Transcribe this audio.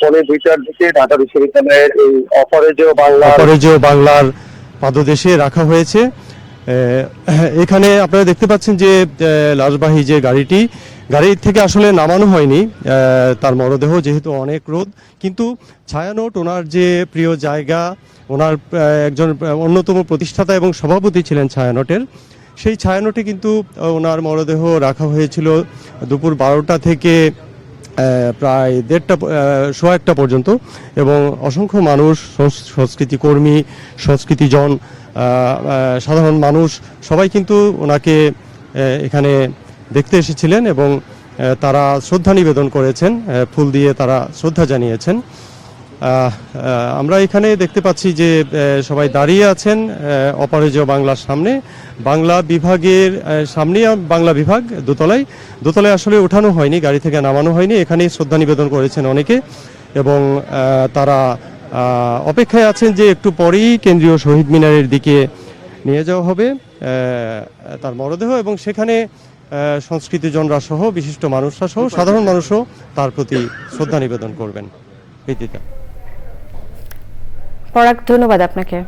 পৌনে দুইটার দিকে ঢাকা বিশ্ববিদ্যালয়ের এই বাংলা অপরাজেয় বাংলার পাদদেশে রাখা হয়েছে। এখানে আপনারা দেখতে পাচ্ছেন যে লাশবাহী যে গাড়িটি গাড়ি থেকে আসলে নামানো হয়নি। তার মরদেহ যেহেতু অনেক রোদ, কিন্তু ছায়ানোট ওনার যে প্রিয় জায়গা, ওনার একজন অন্যতম প্রতিষ্ঠাতা এবং সভাপতি ছিলেন ছায়ানটের। সেই ছায়ানটে কিন্তু ওনার মরদেহ রাখা হয়েছিল দুপুর বারোটা থেকে প্রায় দেড়টা সোয়া একটা পর্যন্ত। এবং অসংখ্য মানুষ, সংস- সংস্কৃতি কর্মী সংস্কৃতিজন সাধারণ মানুষ, সবাই কিন্তু ওনাকে এখানে দেখতে এসেছিলেন এবং তারা শ্রদ্ধা নিবেদন করেছেন ফুল দিয়ে তারা শ্রদ্ধা জানিয়েছেন। আমরা এখানে দেখতে পাচ্ছি যে সবাই দাঁড়িয়ে আছেন অপরাজয় বাংলার সামনে। বাংলা বিভাগের আহ, সামনেই বাংলা বিভাগ দোতলায়। দোতলায় আসলে ওঠানো হয়নি গাড়ি থেকে নামানো হয়নি। এখানেই শ্রদ্ধা নিবেদন করেছেন অনেকে এবং তারা অপেক্ষায় আছেন যে একটু পরেই কেন্দ্রীয় শহীদ মিনারের দিকে নিয়ে যাওয়া হবে তার মরদেহ এবং সেখানে সংস্কৃতিজনরা সহ বিশিষ্ট মানুষরা সহ সাধারণ মানুষও তার প্রতি শ্রদ্ধা নিবেদন করবেন। প্রীতিতা পরাগ ধন্যবাদ আপনাকে।